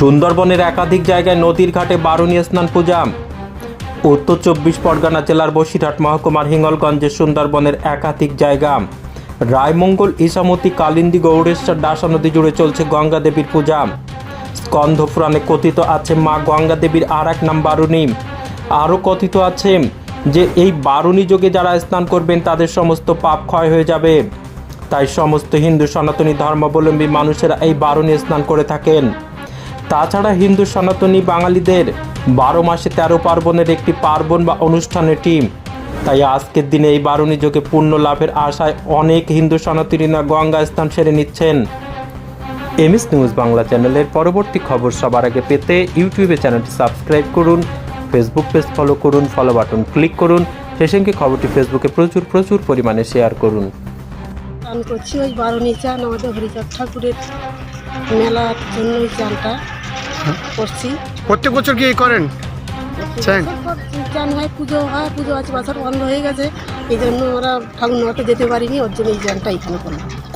সুন্দরবনের একাধিক জায়গায় নদীর ঘাটে বারুণী স্নান পূজা। উত্তর চব্বিশ পরগনা জেলার বসিরহাট মহকুমার হিঙ্গলগঞ্জে সুন্দরবনের একাধিক জায়গা। রায়মঙ্গল, ইসামতি, কালিন্দী, গৌড়েশ্বর, ডাসা নদী জুড়ে চলছে গঙ্গা দেবীর পূজা। স্কন্ধ পুরাণে কথিত আছে মা গঙ্গা দেবীর আর এক নাম বারুণী। আরও কথিত আছে যে এই বারুণী যোগে যারা স্নান করবেন, তাদের সমস্ত পাপ ক্ষয় হয়ে যাবে। তাই সমস্ত হিন্দু সনাতনী ধর্মাবলম্বী মানুষেরা এই বারুণী স্নান করে থাকেন। তাছাড়া হিন্দু সনাতনী বাঙালিদের বারো মাসে তেরো পার্বণের একটি পার্বণ বা অনুষ্ঠানের টিম তাই আজকের দিনে এই বারুণী যোগে পুণ্য লাভের আশায় অনেক হিন্দু সনাতনীরা গঙ্গা স্থান সেরে নিচ্ছেন। এমএস নিউজ বাংলা চ্যানেলের পরবর্তী খবর সবার আগে পেতে ইউটিউবে চ্যানেলটি সাবস্ক্রাইব করুন, ফেসবুক পেজ ফলো করুন ফলো বাটন ক্লিক করুন সেই সঙ্গে খবরটি ফেসবুকে প্রচুর প্রচুর পরিমাণে শেয়ার করুন। চান করছি ওই বারণী চান আমাদের হরিচাঁদ ঠাকুরের মেলার জন্য ওই চানটা করছি। প্রত্যেক বছর কি করেন? চান হয় পুজো হয় পুজো আছে বাসার বন্ধ হয়ে গেছে। এই জন্য ওরা ঠাকুর নতে যেতে পারিনি ওর জন্য এই চানটা এখানে করলাম।